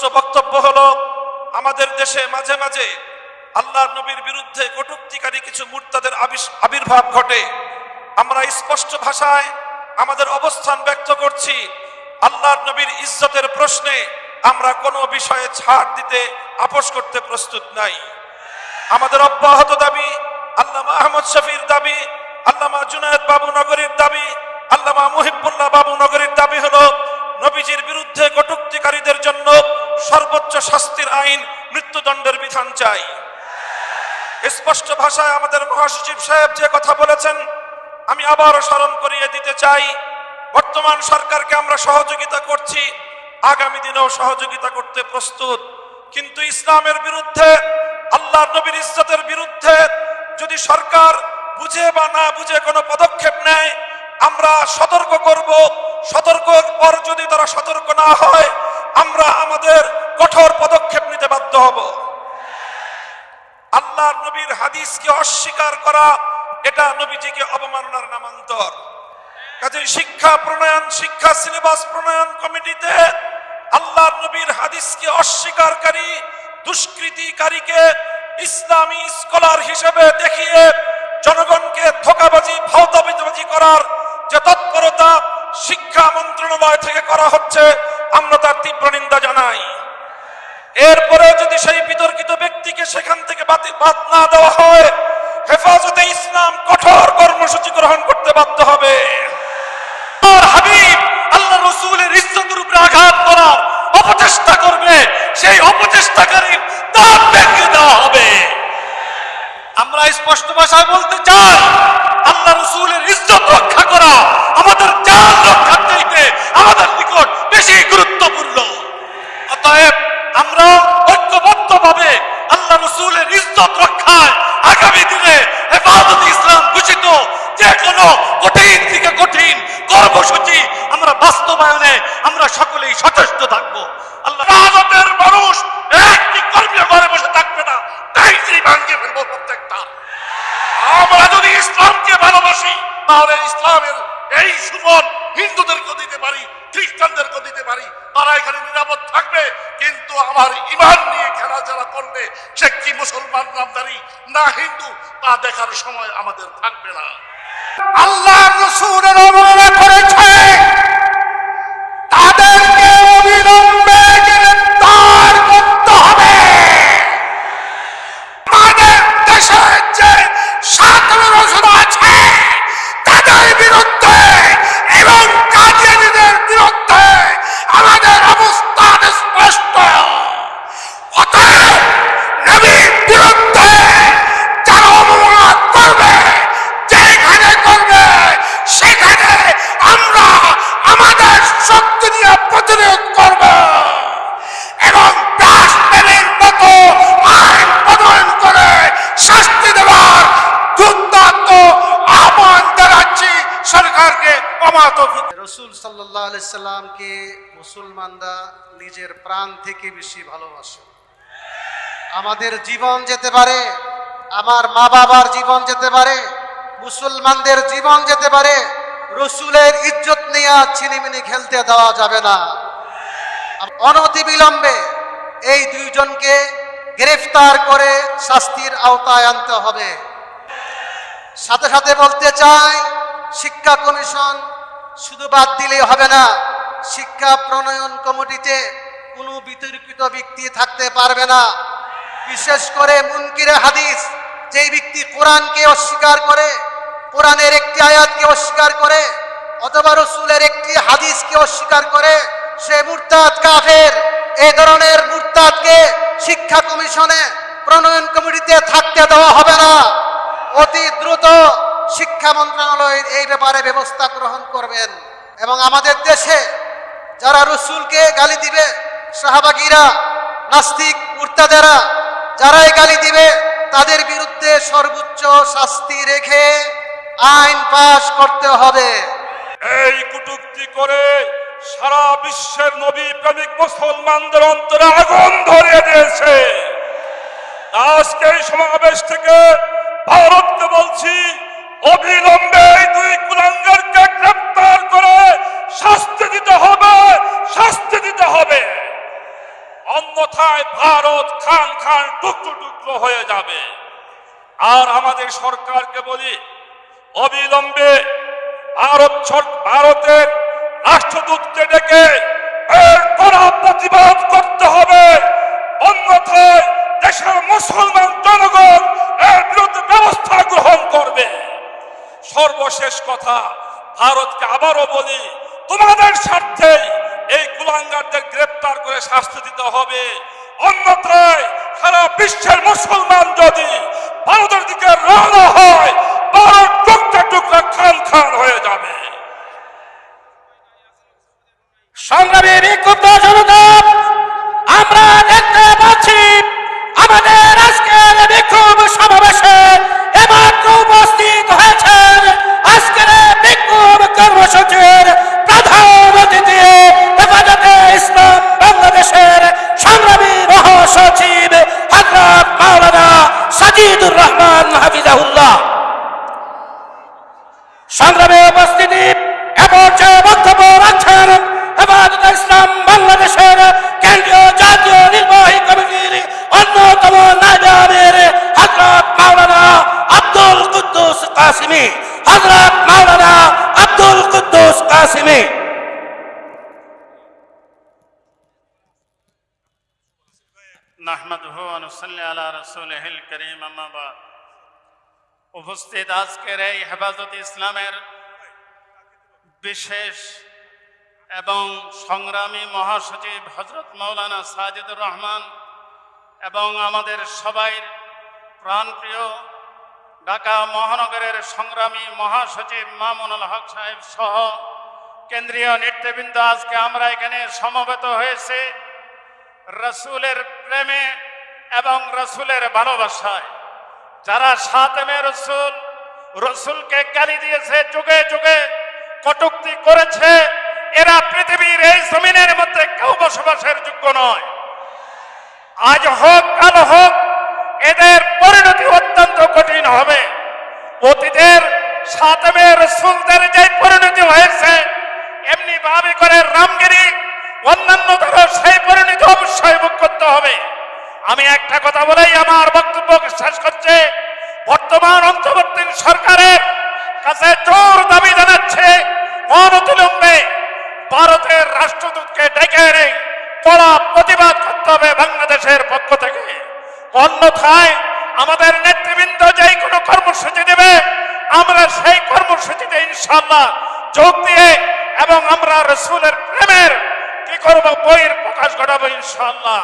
স্পষ্ট বক্তব্য হলো, আমাদের দেশে মাঝে মাঝে আল্লাহ নবীর বিরুদ্ধে কটুক্তিকারী কিছু মুর্তাদের আবির্ভাব ঘটে। আমরা স্পষ্ট ভাষায় আমাদের অবস্থান ব্যক্ত করছি আল্লাহর নবীর ইজ্জতের প্রশ্নে আমরা কোনো বিষয়ে ছাড় দিতে আপোষ করতে প্রস্তুত নাই। আমাদের অব্যাহত দাবি, আল্লামা আহমদ শফির দাবি, আল্লামা জুনায়দ বাবু নগরীর দাবি, আল্লামা মুহিবুল্লাহ বাবু নগরীর দাবি হলো নবীজির বিরুদ্ধে কটুক্তিকারীদের জন্য সর্বোচ্চ শাস্তির আইন মৃত্যুদণ্ডের বিধান চাই। স্পষ্ট ভাষায় আমাদের মহাসচিব সাহেব যে কথা বলেছেন, আমি আবারও স্মরণ করিয়ে দিতে চাই, বর্তমান সরকারকে আমরা সহযোগিতা করছি, আগামী দিনেও সহযোগিতা করতে প্রস্তুত। কিন্তু ইসলামের বিরুদ্ধে, আল্লাহ নবীর ইজ্জতের বিরুদ্ধে যদি সরকার বুঝে বা না বুঝে কোনো পদক্ষেপ নেয় আমরা সতর্ক করব। সতর্ক পর যদি তারা সতর্ক না হয়, আমরা আমাদের কঠোর পদক্ষেপ নিতে বাধ্য হব। আল্লাহর নবীর হাদিসকে অস্বীকার করা, এটা নবীজিকে অবমাননার নামান্তর। কাজে শিক্ষা প্রণয়ন, শিক্ষা সিলেবাস প্রণয়ন কমিটিতে আল্লাহর নবীর হাদিসকে অস্বীকারী, দুষ্কৃতিকারীকে ইসলামী স্কলার হিসেবে দেখিয়ে জনগণকে ধোকাবাজি, ভাওতাবাজি করার যে তৎপরতা শিক্ষা মন্ত্রণালয় থেকে করা হচ্ছে, আমরা তার তীব্র নিন্দা জানাই। এরপরে যদি সেই বিতর্কিত ব্যক্তিকে সেখান থেকে বাদ না দেওয়া হয়, হেফাজতে ইসলাম কঠোর কর্মসূচি গ্রহণ করতে বাধ্য হবে। হাবিব আল্লাহ রসুলের ইজ্জতের উপরে আঘাত করার অপচেষ্টা করবে, সেই অপচেষ্টাকারী দাঁত ভেঙে দেওয়া হবে। আমরা স্পষ্ট ভাষায় বলতে চাই আল্লাহ রসুলের ইজ্জত রক্ষা করা আমাদের জান রক্ষার চাইতে আমাদের নিকট বেশি গুরুত্বপূর্ণ। অতএব আমরা আল্লাহ রসুলের ইজ্জত রক্ষায় আগামী দিনে হেফাজত ইসলাম ঘোষিত যে কোনো কঠিন থেকে কঠিন কর্মসূচি আমরা বাস্তবায়নে আমরা সকলেই সচেষ্ট থাকব। আল্লাহ মানুষ তাহলে ইসলামের এই সুফল হিন্দুদেরকে দিতে পারি খ্রিস্টানদেরকে দিতে পারি। তারা এখানে নিরাপদ থাকবে, কিন্তু আমার ইমান নিয়ে খেলা যারা করবে, সে কি মুসলমান নামদারি না হিন্দু, তা দেখার সময় আমাদের থাকবে না। আল্লাহ রসুরের অবমাননা করেছে তাদেরকে অবিলম্বে গ্রেফতার করতে হবে আমাদের দেশে যে সাধারণ রসুল আছে তাদের বিরুদ্ধে এবং কাজিয়ানিদের বিরুদ্ধে আমাদের অবস্থান স্পষ্ট অতএব নবীর বিরুদ্ধে যারা অবমান করবে যেখানে করবে সেখানে আমরা আমাদের শক্তি দিয়ে প্রতিরোধ করব এবং ব্লাসফেমির মতো আইন প্রণয়ন করে শাস্তি দেওয়ার দুর্দান্ত আহ্বান জানাচ্ছি সরকারকে অমাত রসুল সাল্লাহ সাল্লামকে মুসলমানরা নিজের প্রাণ থেকে বেশি ভালোবাসে। আমাদের জীবন যেতে পারে, আমার মা বাবার জীবন যেতে পারে, মুসলমানদের জীবন যেতে পারে, রসুলের ইজ্জত নিয়ে ছিনিমিনি খেলতে দেওয়া যাবে না। অনতি বিলম্বে এই দুইজনকে গ্রেফতার করে শাস্তির আওতায় আনতে হবে। সাথে সাথে বলতে চাই, শিক্ষা কমিশন শুধু বাদ দিলেই হবে না, শিক্ষা প্রণয়ন কমিটিতে কোনো বিতর্কিত ব্যক্তি থাকতে পারবে না। বিশেষ করে মুনকিরে হাদিস, যেই ব্যক্তি কোরআনকে অস্বীকার করে, কোরআনের একটি আয়াতকে অস্বীকার করে, অথবা রসুলের একটি হাদিসকে অস্বীকার করে, সে মুরতাদ কাফের। এই ধরনের মুরতাদকে শিক্ষা কমিশনে প্রণয়ন কমিটিতে থাকতে দেওয়া হবে না। অতি দ্রুত শিক্ষা মন্ত্রণালয় এই ব্যাপারে ব্যবস্থা গ্রহণ করবেন। এবং আমাদের দেশে যারা রসুলকে গালি দিবে, শাহবাগীরা, নাস্তিক মুর্তাদেরা, যারাই গালি দিবে, তাদের বিরুদ্ধে সর্বোচ্চ শাস্তি রেখে আইন পাশ করতে হবে। এই কুটুক্তি করে সারা বিশ্বের নবী প্রেমিক মুসলমানদের অন্তরে আগুন ধরিয়ে দিয়েছে। আজকে এই সমাবেশ থেকে ভারতকে বলছি, অবিলম্বে দুই কুলাঙ্গারকে গ্রেপ্তার করে শাস্তি দিতে হবে, শাস্তি দিতে হবে। অন্যথায় ভারত খান খান টুকরো টুকরো হয়ে যাবে। আর আমাদের সরকারকে বলি, অবিলম্বে ভারত ভারতের রাষ্ট্রদূতকে ডেকে কথা ভারতকে আবারও বলি, তোমাদের স্বার্থে এই কুলাঙ্গারদের গ্রেপ্তার করে শাস্তি দিতে হবে। অন্যথায় সারা বিশ্বের মুসলমান যদি ভারতের দিকে রওনা হয়, ভারত টুকরা টুকরা খান খান হয়ে যাবে? সংগ্রামী বিক্ষুব্ধ জনতা! উপস্থিত আজকের এই হেফাজত ইসলামের বিশেষ এবং সংগ্রামী মহাসচিব হজরত মৌলানা সাজিদুর রহমান এবং আমাদের সবাই প্রাণপ্রিয় ঢাকা মহানগরের সংগ্রামী মহাসচিব মামুনুল হক সাহেব সহ কেন্দ্রীয় নেতৃবৃন্দ, আজকে আমরা এখানে সমবেত হয়েছে। রসুলের প্রেমে এবং রসুলের ভালোবাসায়। যারা সাতেমে রসুল, রসুলকে গালি দিয়েছে, যুগে যুগে কটুক্তি করেছে, এরা পৃথিবীর এই জমিনের মধ্যে কেউ বসবাসের যোগ্য নয়। আজ হোক, কাল হোক, এদের পরিণতি অত্যন্ত কঠিন হবে। অতীতের সাতমে রসুলদের যে পরিণতি হয়েছে এমনি ভাবে করে রামগিরি অন্যান্য সেই পরিণতি অবশ্যই ভোগ করতে হবে। আমি একটা কথা বলেই আমার বক্তব্য শেষ করছে। বর্তমান অন্তর্বর্তী সরকারের কাছে জোর দাবি জানাচ্ছে অনতিলম্বে ভারতের রাষ্ট্রদূতকে ডেকে এনে কড়া প্রতিবাদ করতে হবে বাংলাদেশের পক্ষ থেকে। অন্যথায় আমাদের নেতৃবৃন্দ যেই কোনো কর্মসূচি দেবে, আমরা সেই কর্মসূচিতে ইনশাল্লাহ যোগ দিয়ে এবং আমরা রসুলের প্রেমের কি করব বইয়ের প্রকাশ ঘটাবো ইনশাল্লাহ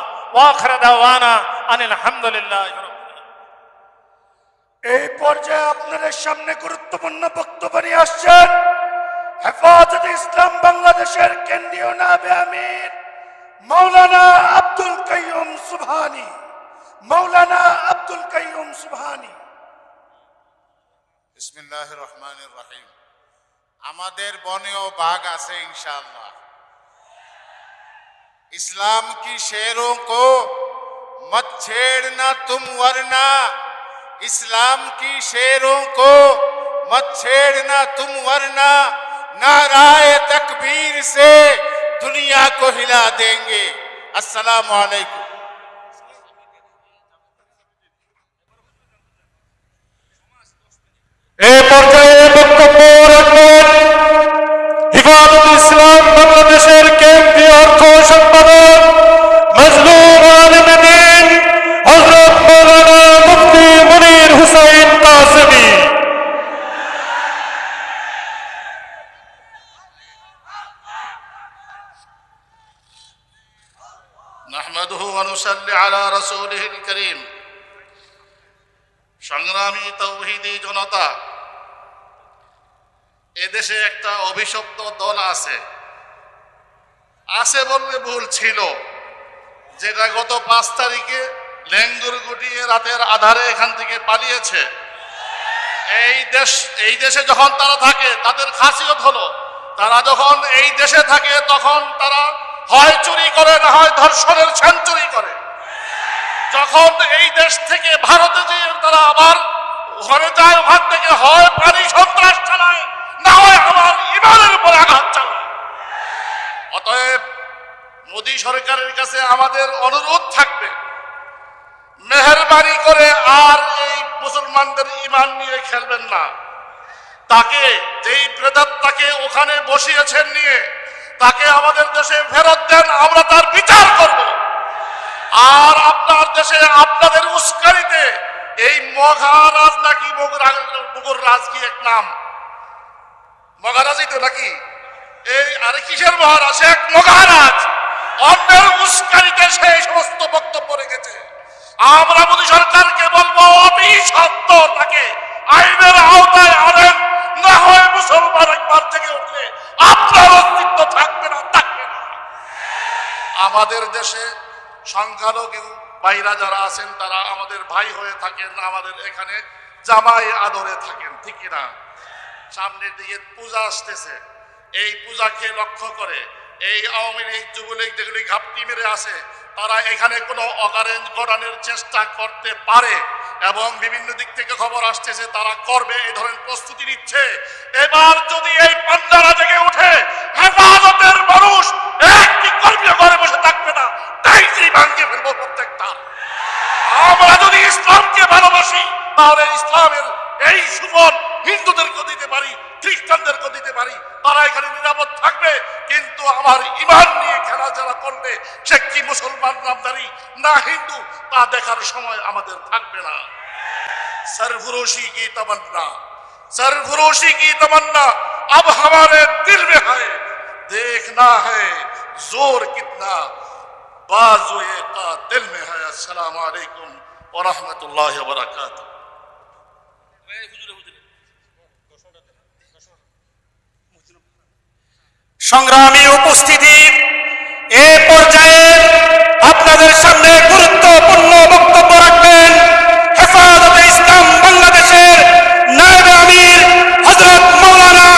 এই পর্যায়ে আপনাদের সামনে গুরুত্বপূর্ণ বক্তব্য নিয়ে আসছেন হেফাজত ইসলাম বাংলাদেশের কেন্দ্রীয় নাবে আমির মৌলানা আব্দুল কাইম সুভানি মৌলানা আব্দুল কাইম সুভানি বিসমিল্লাহির রহমানির রহিম। আমাদের বনেও বাঘ আছে ইনশাআল্লাহ। इस्लाम की शेरों को मत छेड़ना तुम वरना इस्लाम की शेरों को मत छेड़ना तुम वरना नाराय तकबीर से दुनिया को हिला देंगे अस्सलाम वालेकुम এ পর্যায়ে বক্তব্য রাখবেন এদেশে একটা অভিশপ্ত দল আছে। আছে বললে ভুল ছিল। যেটা গত পাঁচ তারিখে লেঙ্গুর গুটিয়ে রাতের আধারে এখান থেকে পালিয়েছে। এই দেশ, এই দেশে যখন তারা থাকে, তাদের খাসিয়ত হলো, তারা যখন এই দেশে থাকে, তখন তারা হয় চুরি করে, না হয় ধর্ষণের সেঞ্চুরি করে। যখন এই দেশ থেকে ভারতে যে তারা আবার ঘরে যায়, ওখান থেকে হয় পানি সন্ত্রাস চালায়। হয় আবার ইমানের উপর আঘাত চালায়। অতএব মোদী সরকারের কাছে আমাদের অনুরোধ থাকবে, মেহরবানি করে আর এই মুসলমানদের ইমান নিয়ে খেলবেন না। তাকে যেই প্রেতাত্মাকে ওখানে বসিয়েছেন নিয়ে, তাকে আমাদের দেশে ফেরত দেন, আমরা তার বিচার করব। আর আপনার দেশে আপনাদের উস্কানিতে এই মহারাজ নাকি মুগুর রাজ কি এক নাম? মহারাজই তো নাকি? এই আরে কিসের মহারাজ? এক মহারাজ! অন্যের উস্কানিতে সেই সমস্ত বক্তব্য রেখেছে। আমরা মোদী সরকারকে বলব সত্য তাকে। আইনের আওতায় আনেন, না হয় মুসলমান একবার থেকে উঠলে আপনার অস্তিত্ব থাকবে না থাকবে না। আমাদের দেশে সংখ্যালঘু ভাইরা যারা আছেন, তারা আমাদের ভাই হয়ে থাকেন, আমাদের এখানে জামাই আদরে থাকেন, ঠিক না? সামনের দিকে পূজা আসতেছে। এই পূজাকে লক্ষ্য করে এই আওয়ামী লীগ, যুবলীগ, যেগুলি ঘাপটি মেরে আছে, তারা এখানে কোনো অকারেঞ্জ করানোর চেষ্টা করতে পারে এবং বিভিন্ন দিক থেকে খবর আসতেছে, তারা করবে, এই ধরনের প্রস্তুতি নিচ্ছে। এবার যদি এই পান্ডারা জেগে উঠে হেফাজতের মানুষ একটি কর্মীয় ঘরে বসে থাকবে না, তাই ভাঙ্গে ফেলব প্রত্যেকটা। আমরা যদি ইসলামকে ভালোবাসি, তাহলে ইসলামের এই দিতে পারি খ্রিস্টানদেরকে দিতে পারি তারা এখানে নিরাপদ থাকবে কিন্তু আমার ইমান নিয়ে খেলা যারা করবে সে কি মুসলমান নামদারি না হিন্দু তা দেখার সময় আমাদের থাকবে না सरफरोशी की तमन्ना सरफरोशी की तमन्ना अब हमारे दिल में है देखना है जोर कितना बाजू का दिल में है अस्सलाम वालेकुम व रहमतुल्लाहि व সংগ্রামী উপস্থিতি, এ পর্যায়ে আপনাদের সামনে গুরুত্বপূর্ণ বক্তব্য রাখবেন হেফাজতে ইসলাম বাংলাদেশের নায়েবে আমির হযরত মাওলানা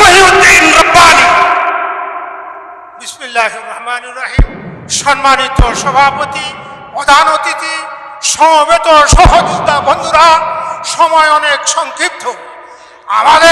মহিউদ্দিন রব্বানী। বিসমিল্লাহ রহমান রাহিম। সম্মানিত সভাপতি, প্রধান অতিথি, সমবেত সহযোগিতা বন্ধুরা, সময় অনেক সংক্ষিপ্ত। আমাদের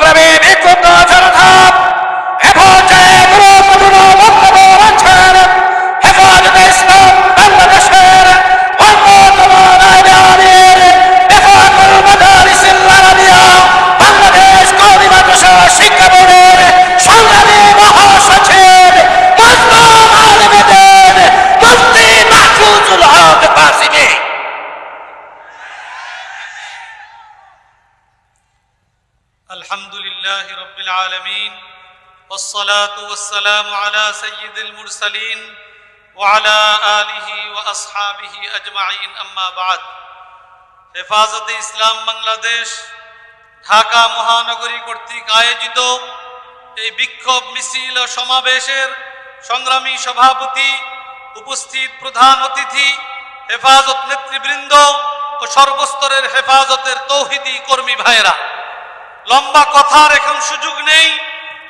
সংগ্রামী বিক্ষুব্ধ والسلام على سيد المرسلين وعلى آله وأصحابه أجمعين أما بعد হেফাজতে ইসলাম বাংলাদেশ ঢাকা মহানগরী কর্তৃক আয়োজিত এই বিক্ষোভ মিছিল ও সমাবেশের সংগ্রামী সভাপতি উপস্থিত প্রধান অতিথি হেফাজত নেতৃবৃন্দ ও সর্বস্তরের হেফাজতের তৌহিদি কর্মী ভাইয়েরা লম্বা কথার এখন সুযোগ নেই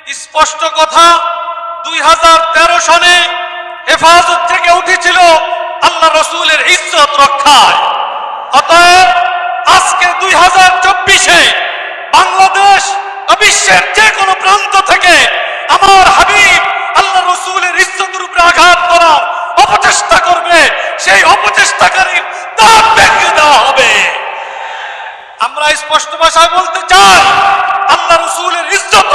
স্পষ্ট কথা, দুই হাজার তেরো সনে হেফাজত থেকে উঠেছিল আল্লাহ রসুলের ইজ্জত রক্ষায়। অতএব আজকে দুই হাজার চব্বিশে বাংলাদেশ বিশ্বের যে কোনো প্রান্ত থেকে আমার হাবিব আল্লাহ রসুলের ইজ্জতের উপরে আঘাত করার অপচেষ্টা করবে, সেই অপচেষ্টাকারীর দাঁত ভেঙে দেওয়া হবে। আমরা স্পষ্ট ভাষায় বলতে চাই, আল্লাহ রসুলের ইজ্জত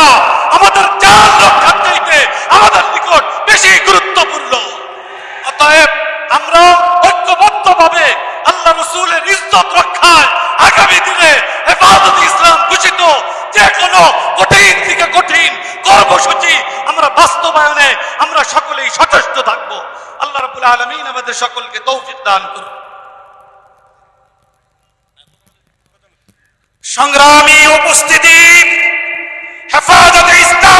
করা আমাদের জান রক্ষার চাইতে আমাদের নিকট বেশি গুরুত্বপূর্ণ। অতএব আমরা ঐক্যবদ্ধ ভাবে আল্লাহ রসুলের ইজ্জত রক্ষায় আগামী দিনে হেফাজত ইসলাম ঘোষিত যে কোনো কঠিন থেকে কঠিন কর্মসূচি আমরা বাস্তবায়নে আমরা সকলেই সচেষ্ট থাকব। আল্লাহ রাবুল আলমিন আমাদের সকলকে তৌফিক দান করুন। সংগ্রামী উপস্থিতি হেফাজতে ইসলাম বাংলাদেশ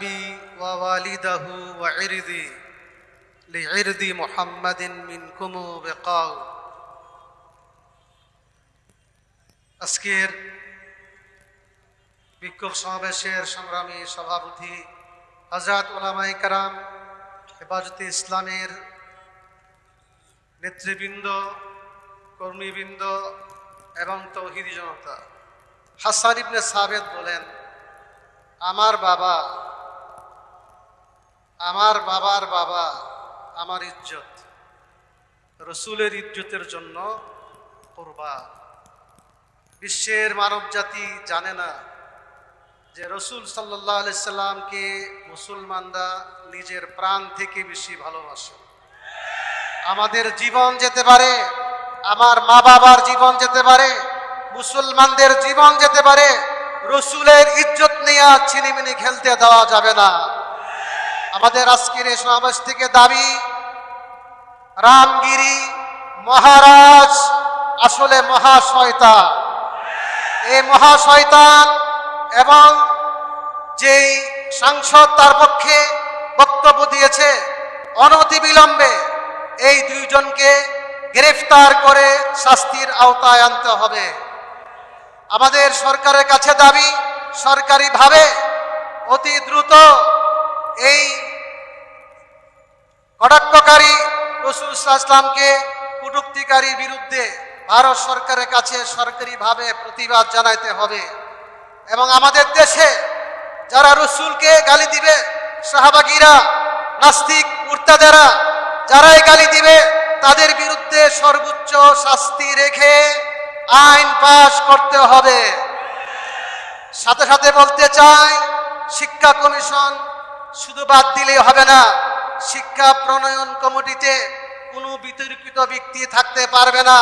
أبي ووالده وعرضي لعرض محمد منكم بقاء আজকের বিক্ষোভ সমাবেশের সংগ্রামী সভাপতি হজরত ওলামাই কারাম হেফাজতে ইসলামের নেতৃবৃন্দ কর্মীবৃন্দ এবং তৌহিদি জনতা হাসান ইবনে সাবেদ বলেন আমার বাবা আমার বাবার বাবা, আমার ইজ্জত, রসুলের ইজ্জতের জন্য কোরবান। বিশ্বের মানব জাতি জানে না যে রসুল সাল্লাহ আলাইসাল্লামকে মুসলমানরা নিজের প্রাণ থেকে বেশি ভালোবাসে। আমাদের জীবন যেতে পারে, আমার মা বাবার জীবন যেতে পারে, মুসলমানদের জীবন যেতে পারে, রসুলের ইজ্জত নিয়ে ছিনিমিনি খেলতে দেওয়া যাবে না। আমাদের আজকের এই সমাবেশ থেকে দাবি, রামগিরি মহারাজ আসলে মহাশয়তান। এই মহাশয়তান এবং যেই সাংসদ তার পক্ষে বক্তব্য দিয়েছে, অনতিবিলম্বে এই দুইজনকে গ্রেফতার করে শাস্তির আওতায় আনতে হবে। আমাদের সরকারের কাছে দাবি, সরকারিভাবে অতি দ্রুত এই কটাক্ষকারী রসুল ইসলামকে কটুক্তিকারী বিরুদ্ধে ভারত সরকারের কাছে সরকারিভাবে প্রতিবাদ জানাইতে হবে। এবং আমাদের দেশে যারা রসুলকে গালি দিবে, শাহবাগীরা, নাস্তিক মুর্তাদেরা, যারাই গালি দিবে, তাদের বিরুদ্ধে সর্বোচ্চ শাস্তি রেখে আইন পাশ করতে হবে। সাথে সাথে বলতে চাই, শিক্ষা কমিশন শুধু বাদ দিলেই হবে না, শিক্ষা প্রণয়ন কমিটিতে কোনো বিতর্কিত ব্যক্তি থাকতে পারবে না।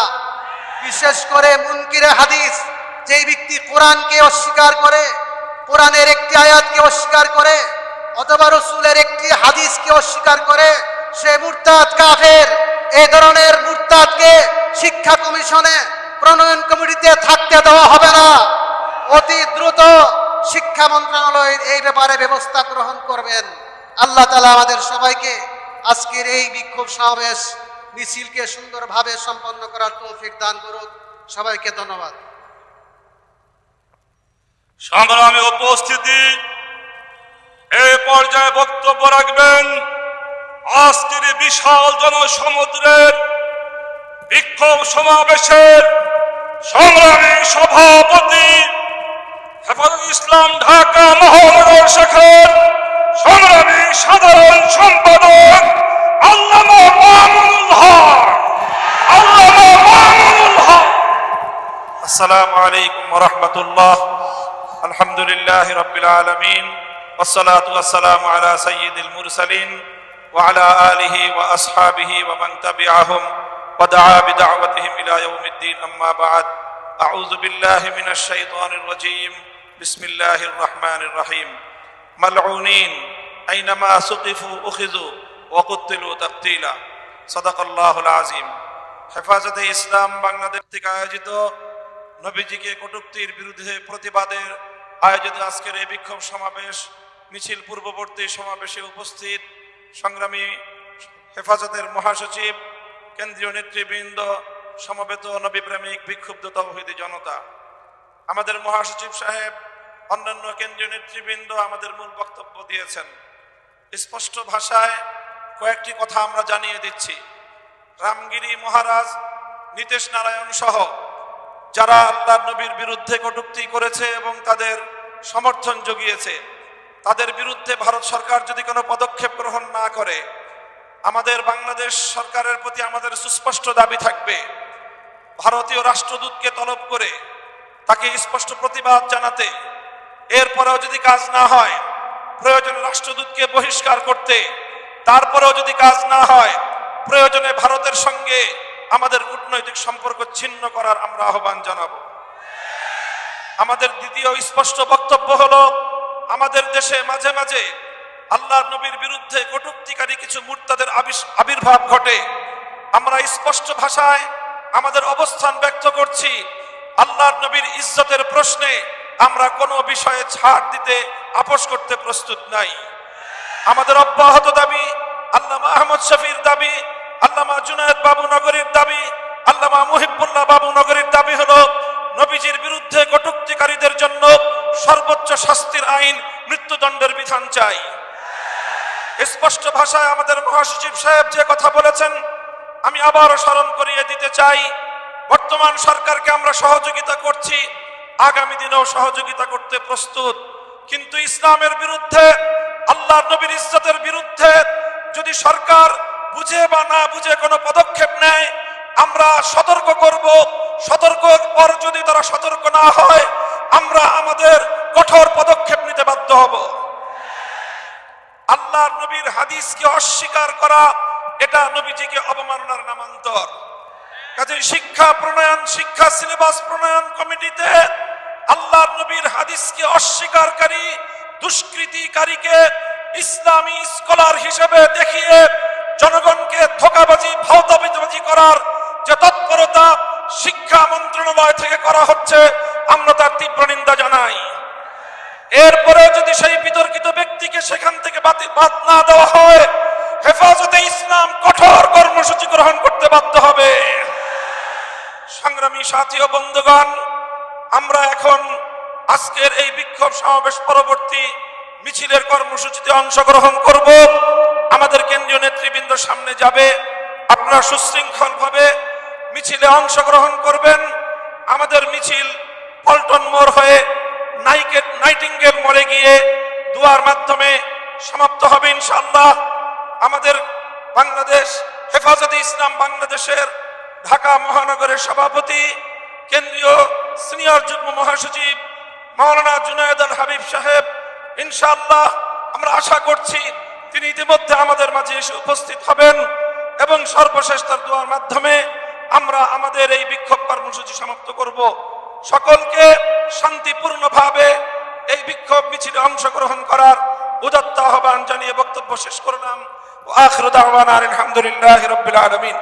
বিশেষ করে মুনকিরে হাদিস, যেই ব্যক্তি কোরআনকে অস্বীকার করে, কোরআনের একটি আয়াতকে অস্বীকার করে, অথবা রসুলের একটি হাদিসকে অস্বীকার করে, সে মুরতাদ কাফের। এ ধরনের মুরতাদকে শিক্ষা কমিশনে প্রণয়ন কমিটিতে থাকতে দেওয়া হবে না। অতি দ্রুত শিক্ষা মন্ত্রণালয় এই ব্যাপারে ব্যবস্থা গ্রহণ করবেন। আল্লাহ তালা আমাদের সবাইকে আজকের এই বিক্ষোভ সমাবেশ মিছিলকে সুন্দরভাবে সম্পন্ন করার তৌফিক দান করুক। সবাইকে ধন্যবাদ। সংগ্রামে উপস্থিতি। এই পর্যায়ে বক্তব্য রাখবেন আজকের বিশাল জনসমুদ্রের বিক্ষোভ সমাবেশের সংগ্রামী সভাপতি হেফাজত ইসলাম ঢাকা মহানগর শাখার সংগ্রামী সাধারণ সম্পাদক আল্লামা মামুনুল হক আল্লামা মামুনুল হক السلام عليكم ورحمة الله الحمد لله رب العالمين والصلاة والسلام على سيد المرسلين وعلى آله وأصحابه ومن تبعهم ودعا بدعوتهم إلى يوم الدين أما بعد أعوذ بالله من الشيطان الرجيم বিসমিল্লাহ রহমান রাহিম মালউনিন, আইনামা সুকিফু উখিজু ওয়াকুত্তিলু তাকতিলা। সদাকাল্লাহুল আজিম হেফাজতে ইসলাম বাংলাদেশ থেকে আয়োজিত নবীজিকে কটুক্তির বিরুদ্ধে প্রতিবাদের আয়োজিত আজকের এই বিক্ষোভ সমাবেশ, মিছিল পূর্ববর্তী সমাবেশে উপস্থিত সংগ্রামী হেফাজতের মহাসচিব, কেন্দ্রীয় নেতৃবৃন্দ, সমবেত নবীপ্রেমিক বিক্ষুব্ধ তহিদি জনতা। আমাদের মহাসচিব সাহেব অন্যান্য কেন্দ্রীয় নেতৃবৃন্দ আমাদের মূল বক্তব্য দিয়েছেন। স্পষ্ট ভাষায় কয়েকটি কথা আমরা জানিয়ে দিচ্ছি। রামগিরি মহারাজ, নীতিশ নারায়ণ সহ যারা আল্লাহ নবীর বিরুদ্ধে কটূক্তি করেছে এবং তাদের সমর্থন জুগিয়েছে, তাদের বিরুদ্ধে ভারত সরকার যদি কোনো পদক্ষেপ গ্রহণ না করে, আমাদের বাংলাদেশ সরকারের প্রতি আমাদের সুস্পষ্ট দাবি থাকবে। ভারতীয় রাষ্ট্রদূতকে তলব করে তাকে স্পষ্ট প্রতিবাদ জানাতে এরপরেও যদি কাজ না হয়, প্রয়োজনে রাষ্ট্রদূতকে বহিষ্কার করতে, তারপরেও যদি কাজ না হয়, প্রয়োজনে ভারতের সঙ্গে আমাদের কূটনৈতিক সম্পর্ক ছিন্ন করার আমরা আহ্বান জানাব। আমাদের দ্বিতীয় স্পষ্ট বক্তব্য হল, আমাদের দেশে মাঝে মাঝে আল্লাহ নবীর বিরুদ্ধে কটুক্তিকারী কিছু মুর্তাদের আবির্ভাব ঘটে। আমরা স্পষ্ট ভাষায় আমাদের অবস্থান ব্যক্ত করছি, আল্লাহর নবীর ইজ্জতের প্রশ্নে আমরা কোনো বিষয়ে ছাড় দিতে আপোষ করতে প্রস্তুত নাই। আমাদের অব্যাহত দাবি, আল্লামা আহমদ শফির দাবি, আল্লামা জুনায়দ বাবু নগরীর দাবি, আল্লামা মুহিবুল্লাহ বাবু নগরীর দাবি হলো, নবীজির বিরুদ্ধে কটুক্তিকারীদের জন্য সর্বোচ্চ শাস্তির আইন মৃত্যুদণ্ডের বিধান চাই। স্পষ্ট ভাষায় আমাদের মহাসচিব সাহেব যে কথা বলেছেন, আমি আবারও স্মরণ করিয়ে দিতে চাই, বর্তমান সরকারকে আমরা সহযোগিতা করছি আগামী দিনেও সহযোগিতা করতে প্রস্তুত। কিন্তু ইসলামের বিরুদ্ধে আল্লাহ নবীর ইজ্জতের বিরুদ্ধে যদি সরকার বুঝে বা না বুঝে কোনো পদক্ষেপ নেয়, আমরা সতর্ক করব। সতর্ক পর যদি তারা সতর্ক না হয়, আমরা আমাদের কঠোর পদক্ষেপ নিতে বাধ্য হব। আল্লাহর নবীর হাদিসকে অস্বীকার করা, এটা নবীজিকে অবমাননার নামান্তর। কাজে শিক্ষা প্রণয়ন, শিক্ষা সিলেবাস প্রণয়ন কমিটিতে আল্লাহর নবীর হাদিসকে অস্বীকারী, দুষ্কৃতিকারীকে ইসলামী স্কলার হিসেবে দেখিয়ে জনগণকে ধোকাবাজি ভাওতাবাজি করার যে তৎপরতা শিক্ষা মন্ত্রণালয় থেকে করা হচ্ছে, আমরা তার তীব্র নিন্দা জানাই। এরপরে যদি সেই বিতর্কিত ব্যক্তিকে সেখান থেকে বাদ না দেওয়া হয়, হেফাজতে ইসলাম কঠোর কর্মসূচি গ্রহণ করতে বাধ্য হবে। সংগ্রামী সাথী ও বন্ধুগণ আমরা এখন আজকের এই বিক্ষোভ সমাবেশ পরবর্তী মিছিলের কর্মসূচিতে অংশগ্রহণ করব। আমাদের কেন্দ্রীয় নেতৃবৃন্দ সামনে যাবে। আপনারা সুশৃঙ্খল ভাবে মিছিলে অংশগ্রহণ করবেন। আমাদের মিছিল পল্টন মোড় হয়ে নাইকে নাইটিঙ্গেল মোড়ে গিয়ে দুয়ার মাধ্যমে সমাপ্ত হবে ইনশাআল্লাহ। আমাদের বাংলাদেশ, হেফাজতে ইসলাম বাংলাদেশের ঢাকা মহানগরের সভাপতি, কেন্দ্রীয় সিনিয়র যুগ্ম মহাসচিব মাওলানা জুনায়দ আল হাবিব সাহেব, ইনশাআল্লাহ আমরা আশা করছি তিনি ইতিমধ্যে আমাদের মাঝে এসে উপস্থিত হবেন এবং সর্বশেষ তার দোয়ার মাধ্যমে আমরা আমাদের এই বিক্ষোভ কর্মসূচি সমাপ্ত করব। সকলকে শান্তিপূর্ণভাবে এই বিক্ষোভ মিছিলে অংশগ্রহণ করার উদাত্ত আহ্বান জানিয়ে বক্তব্য শেষ করলাম। ও আখির দাওয়ানা আলহামদুলিল্লাহ রবিল আলমিন।